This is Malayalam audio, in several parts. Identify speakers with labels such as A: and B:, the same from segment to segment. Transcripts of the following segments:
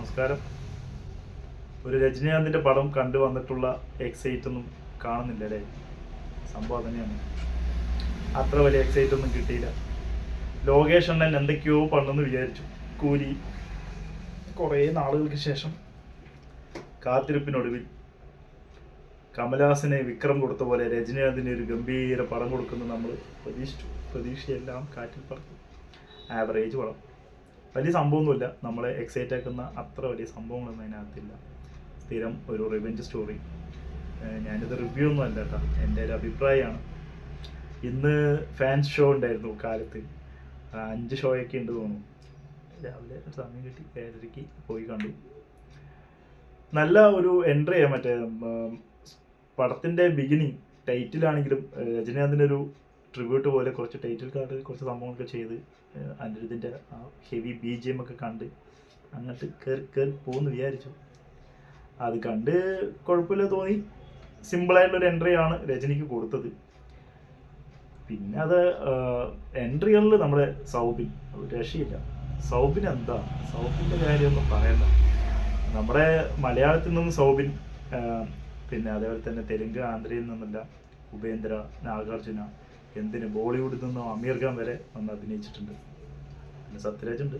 A: നമസ്കാരം. ഒരു രജനീകാന്തിന്റെ പടം കണ്ടു വന്നിട്ടുള്ള എക്സൈറ്റ് ഒന്നും കാണുന്നില്ല അല്ലേ? സംഭവം തന്നെയാണ് അത്ര വലിയ എക്സൈറ്റ് ഒന്നും കിട്ടിയില്ല. ലോകേഷ് അണ്ണൻ എന്തൊക്കെയോ പണ്ടെന്ന് വിചാരിച്ചു. കൂലി. കുറേ നാളുകൾക്ക് ശേഷം കാത്തിരിപ്പിനൊടുവിൽ കമലഹാസനെ വിക്രം കൊടുത്ത പോലെ രജനീകാന്തിന് ഒരു ഗംഭീര പടം കൊടുക്കുന്നു നമ്മൾ പ്രതീക്ഷിച്ചു. പ്രതീക്ഷയെല്ലാം കാറ്റിൽ പറക്കും ആവറേജ് പടം. വലിയ സംഭവമൊന്നുമില്ല. നമ്മളെ എക്സൈറ്റ് ആക്കുന്ന അത്ര വലിയ സംഭവങ്ങളൊന്നും അതിനകത്തില്ല. സ്ഥിരം ഒരു റിവെഞ്ച് സ്റ്റോറി ഞാനിത് റിവ്യൂ ഒന്നും അല്ല കേട്ടോ എന്റെ ഒരു അഭിപ്രായമാണ്. ഇന്ന് ഫാൻസ് ഷോ ഉണ്ടായിരുന്നു കാലത്ത്. അഞ്ച് ഷോയൊക്കെ ഉണ്ട് തോന്നുന്നു. രാവിലെ ഒരു സമയം കിട്ടി. ഏഴരയ്ക്ക് പോയി കണ്ടു. നല്ല ഒരു എൻട്രി ചെയ്യാൻ മറ്റേ പടത്തിന്റെ ബിഗിനിങ് ടൈറ്റിലാണെങ്കിലും രജനീകാന്തിന്റെ ഒരു ട്രിബ്യൂട്ട് പോലെ കുറച്ച് ടൈറ്റിൽ കാർഡ് കുറച്ച് സംഭവങ്ങളൊക്കെ ചെയ്ത് അനിരുദ്ധിന്റെ ആ ഹെവി ബി ജി എം ഒക്കെ കണ്ട് അങ്ങോട്ട് കയറി കയറി പോകുന്നു വിചാരിച്ചു. അത് കണ്ട് കുഴപ്പമില്ല തോന്നി. സിമ്പിളായിട്ടുള്ളൊരു എൻട്രി ആണ് രജനിക്ക് കൊടുത്തത്. പിന്നെ അത് എൻട്രികളിൽ നമ്മുടെ സൗബിൻ. രക്ഷയില്ല. സൗബിൻ എന്താ? സൗബിന്റെ കാര്യമൊന്നും പറയണ്ട. നമ്മുടെ മലയാളത്തിൽ നിന്നും സൗബിൻ പിന്നെ അതേപോലെ തന്നെ തെലുങ്ക് ആന്ധ്രയിൽ നിന്നല്ല ഉപേന്ദ്ര നാഗാർജുന എന്തിന് ബോളിവുഡിൽ നിന്നോ അമീർ ഖാൻ വരെ വന്ന് അഭിനയിച്ചിട്ടുണ്ട്. പിന്നെ സത്യരാജ് ഉണ്ട്.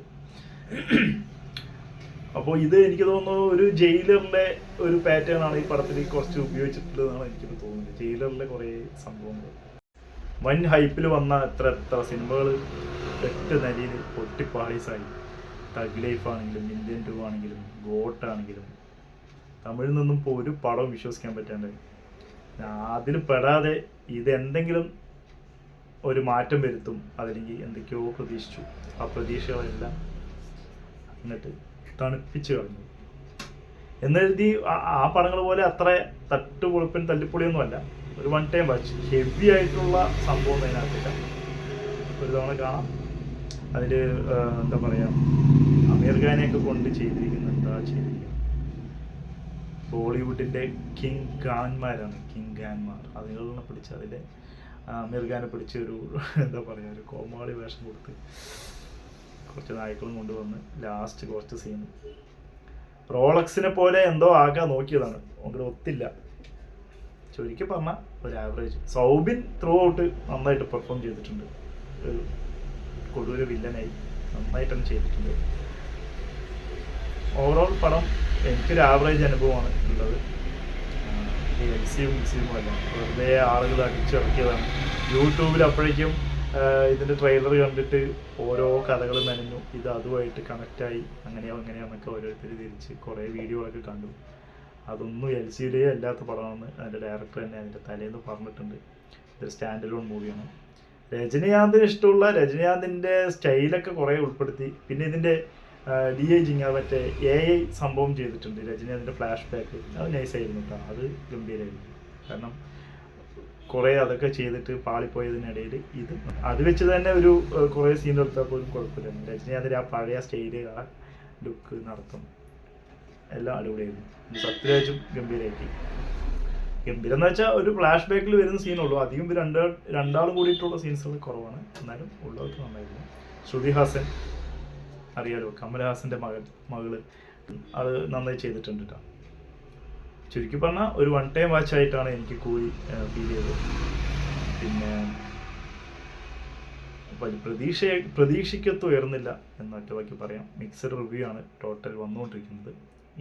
A: അപ്പോൾ ഇത് എനിക്ക് തോന്നുന്നു ഒരു ജയിലറിലെ ഒരു പാറ്റേൺ ആണ് ഈ പടത്തിൽ കുറച്ച് ഉപയോഗിച്ചിട്ടുള്ളതെന്നാണ് എനിക്ക് തോന്നുന്നത്. ജയിലറിലെ കുറേ സംഭവങ്ങൾ. വൻ ഹൈപ്പിൽ വന്ന എത്ര എത്ര സിനിമകൾ എട്ട് നരിയിൽ പൊട്ടിപ്പാളീസായി. തഗ് ലൈഫ് ആണെങ്കിലും ഇന്ത്യൻ ടു ആണെങ്കിലും ഗോട്ട് ആണെങ്കിലും. തമിഴിൽ നിന്നും ഇപ്പോൾ ഒരു പടം വിശ്വസിക്കാൻ പറ്റാണ്ട്. അതിൽ പെടാതെ ഇത് എന്തെങ്കിലും ഒരു മാറ്റം വരുത്തും അതല്ലെങ്കിൽ എന്തൊക്കെയോ പ്രതീക്ഷിച്ചു. ആ പ്രതീക്ഷകളെല്ലാം എന്നിട്ട് തണുപ്പിച്ച് കളഞ്ഞു. എന്നെഴുതി ആ- പടങ്ങൾ പോലെ അത്ര തട്ടുപൊളിപ്പൻ തല്ലിപ്പൊളിയൊന്നുമല്ല ഒരു വൺ ടൈം വാച്ച് ഹെവി ആയിട്ടുള്ള സംഭവം അതിനകത്തില്ല. ഒരു തവണ കാണാം. അതിൽ എന്താ പറയുക അമീർ ഖാനെയൊക്കെ കൊണ്ട് ചെയ്തിരിക്കുന്നത് എന്താ ചെയ്തിരിക്കുന്നത്? ബോളിവുഡിന്റെ കിങ് ഖാൻമാരാണ്. കിങ് ഖാൻമാർ. അതുകളെ പിടിച്ച് അതിലെ അമീർ ഖാനെ പിടിച്ച് ഒരു എന്താ പറയുക ഒരു കോമാളി വേഷം കൊടുത്ത് കുറച്ച് നായ്ക്കളും കൊണ്ടുവന്ന് ലാസ്റ്റ് കുറച്ച് സീൻ റോളക്സിനെ പോലെ എന്തോ ആകാൻ നോക്കിയതാണ്. അങ്ങനെ ഒത്തില്ല. ചുരുക്കി പറഞ്ഞ ഒരു ആവറേജ് സൗബിൻ ത്രൂ ഔട്ട് നന്നായിട്ട് പെർഫോം ചെയ്തിട്ടുണ്ട്. ഒരു കൊടൂര വില്ലനായി നന്നായിട്ടാണ് ചെയ്തിട്ടുണ്ട്. ഓവറോൾ പടം എനിക്കൊരു ആവറേജ് അനുഭവമാണ്. ഉള്ളത് എൽ സിയും മിസിയും അല്ല? വെറുതെ ആളുകൾ അടിച്ചിറക്കിയതാണ്. യൂട്യൂബിൽ അപ്പോഴേക്കും ഇതിന്റെ ട്രെയിലർ കണ്ടിട്ട് ഓരോ കഥകൾ നനഞ്ഞു ഇത് അതുമായിട്ട് കണക്റ്റായി അങ്ങനെയോ അങ്ങനെയാന്നൊക്കെ ഓരോരുത്തർ തിരിച്ച് കുറേ വീഡിയോകളൊക്കെ കണ്ടു. അതൊന്നും എൽ സിയിലേ അല്ലാത്ത പടമാണെന്ന് അതിന്റെ ഡയറക്ടർ തന്നെ അതിന്റെ തലേന്ന് പറഞ്ഞിട്ടുണ്ട്. ഇതൊരു സ്റ്റാൻഡ് ലോൺ മൂവിയാണ് രജനീകാന്തിന് ഇഷ്ടമുള്ള രജനീകാന്തിന്റെ സ്റ്റൈലൊക്കെ കുറേ ഉൾപ്പെടുത്തി. പിന്നെ ഇതിന്റെ ഡി ഏജിങ് മറ്റേ എ ഐ സംഭവം ചെയ്തിട്ടുണ്ട്. രജനി അതിന്റെ ഫ്ലാഷ് ബാക്ക് അത് നൈസായിരുന്നു കേട്ടോ അത് ഗംഭീരമായിരുന്നു കാരണം കുറേ അതൊക്കെ ചെയ്തിട്ട് പാളിപ്പോയതിനിടയിൽ ഇത് അത് വെച്ച് തന്നെ ഒരു കുറേ സീൻ എടുത്താൽ പോലും കുഴപ്പമില്ല. രജനീകാന്തിന്റെ ആ പഴയ സ്റ്റൈൽ ആ ലുക്ക് നടത്തും. എല്ലാം അടിപൊളിയായിരുന്നു. സത്യരാജും ഗംഭീരമാക്കി ഗംഭീരം എന്ന് വെച്ചാൽ ഒരു ഫ്ലാഷ് ബാക്കിൽ വരുന്ന സീനുള്ളൂ അധികം രണ്ട് രണ്ടാളും കൂടിയിട്ടുള്ള സീൻസുകൾ കുറവാണ്. എന്നാലും ഉള്ളവർക്ക് നന്നായിരുന്നു. ശ്രുതി ഹാസൻ അറിയാലോ കമൽഹാസന്റെ മകൾ മകൾ. അത് നന്നായി ചെയ്തിട്ടുണ്ട് കേട്ടോ ചുരുക്കി പറഞ്ഞാൽ ഒരു വൺ ടൈം വാച്ച് ആയിട്ടാണ് എനിക്ക് കൂലി ഫീൽ ചെയ്തത്. പിന്നെ പ്രതീക്ഷ പ്രതീക്ഷയ്ക്കൊത്ത് ഉയർന്നില്ല എന്ന് ഒറ്റ വാക്കി പറയാം. മിക്സഡ് റിവ്യൂ ആണ് ടോട്ടൽ വന്നുകൊണ്ടിരിക്കുന്നത്.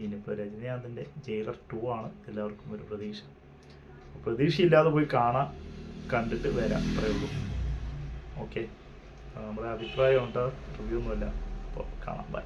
A: ഇനിയിപ്പോൾ രജനീകാന്തിന്റെ ജയിലർ ടു ആണ് എല്ലാവർക്കും ഒരു പ്രതീക്ഷ. പ്രതീക്ഷയില്ലാതെ പോയി കാണാം കണ്ടിട്ട് വരാം അത്രയേ ഓക്കെ നമ്മുടെ അഭിപ്രായം ഉണ്ട്? റിവ്യൂ ഒന്നുമല്ല. കാണാം ബൈ